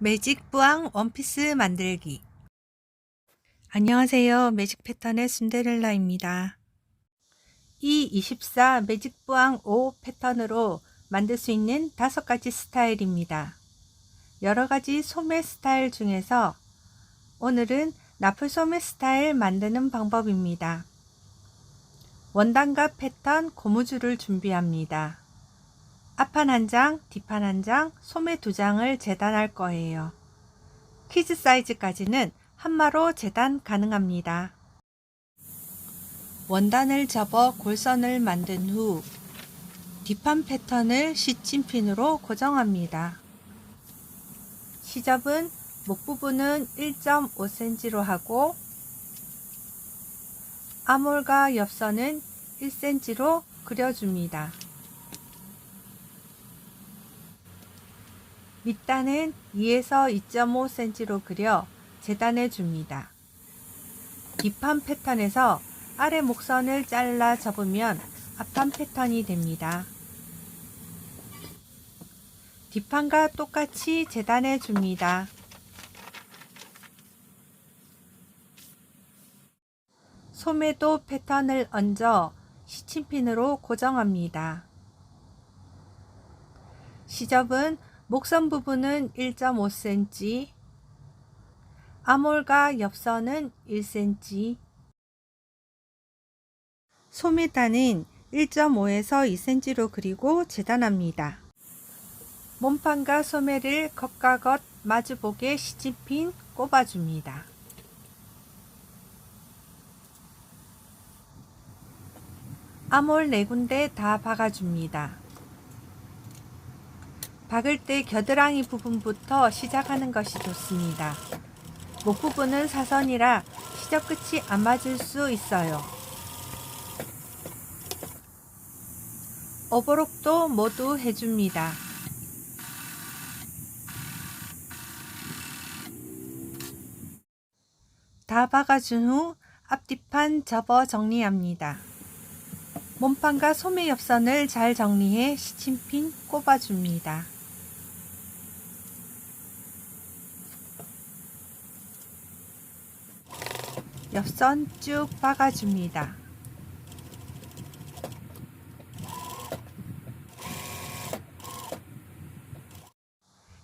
매직 뿌앙 원피스 만들기 안녕하세요. 매직 패턴의 순데렐라입니다. 이24 매직 뿌앙 5 패턴으로 만들 수 있는 다섯 가지 스타일입니다. 여러 가지 소매 스타일 중에서 오늘은 나풀 소매 스타일 만드는 방법입니다. 원단과 패턴 고무줄을 준비합니다. 앞판 한 장, 뒷판 한 장, 소매 두 장을 재단할 거예요. 키즈 사이즈까지는 한마로 재단 가능합니다. 원단을 접어 골선을 만든 후 뒷판 패턴을 시침핀으로 고정합니다. 시접은 목 부분은 1.5cm로 하고 아몰과 옆선은 1cm로 그려줍니다. 밑단은 2에서 2.5cm로 그려 재단해 줍니다. 뒷판 패턴에서 아래 목선을 잘라 접으면 앞판 패턴이 됩니다. 뒷판과 똑같이 재단해 줍니다. 소매도 패턴을 얹어 시침핀으로 고정합니다. 시접은 목선 부분은 1.5cm, 아몰과 옆선은 1cm, 소매단은 1.5에서 2cm로 그리고 재단합니다. 몸판과 소매를 겉과 겉 마주보게 시침핀 꼽아줍니다. 아몰 네 군데 다 박아줍니다. 박을 때 겨드랑이 부분부터 시작하는 것이 좋습니다. 목 부분은 사선이라 시접 끝이 안 맞을 수 있어요. 오버록도 모두 해줍니다. 다 박아준 후 앞뒤판 접어 정리합니다. 몸판과 소매 옆선을 잘 정리해 시침핀 꼽아줍니다. 옆선 쭉 박아줍니다.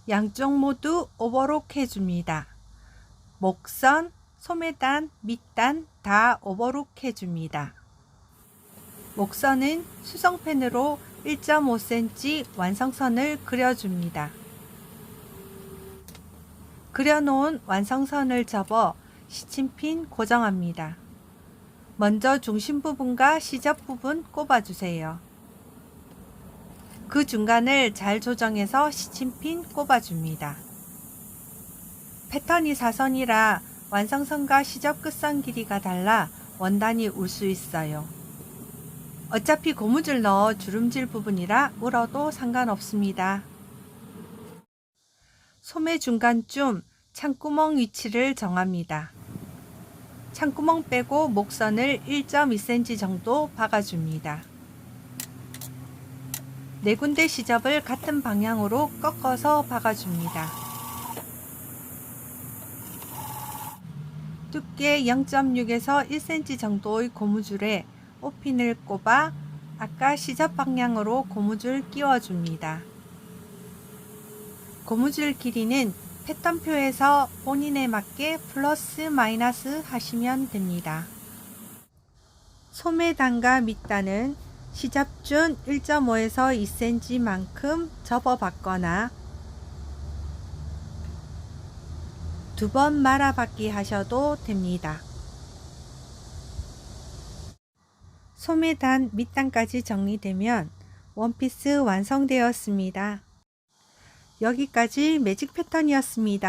양쪽 모두 오버록 해줍니다. 목선, 소매단, 밑단 다 오버록 해줍니다. 목선은 수성펜으로 1.5cm 완성선을 그려줍니다. 그려놓은 완성선을 접어 시침핀 고정합니다. 먼저 중심 부분과 시접 부분 꼽아주세요. 그 중간을 잘 조정해서 시침핀 꼽아줍니다. 패턴이 사선이라 완성선과 시접 끝선 길이가 달라 원단이 울 수 있어요. 어차피 고무줄 넣어 주름질 부분이라 울어도 상관없습니다. 소매 중간쯤 창구멍 위치를 정합니다. 창구멍 빼고 목선을 1.2cm 정도 박아줍니다. 네 군데 시접을 같은 방향으로 꺾어서 박아줍니다. 두께 0.6에서 1cm 정도의 고무줄에 오핀을 꼽아 아까 시접 방향으로 고무줄 끼워줍니다. 고무줄 길이는 패턴표에서 본인에 맞게 플러스 마이너스 하시면 됩니다. 소매단과 밑단은 시접준 1.5에서 2cm만큼 접어봤거나 두 번 말아받기 하셔도 됩니다. 소매단 밑단까지 정리되면 원피스 완성되었습니다. 여기까지 매직 패턴이었습니다.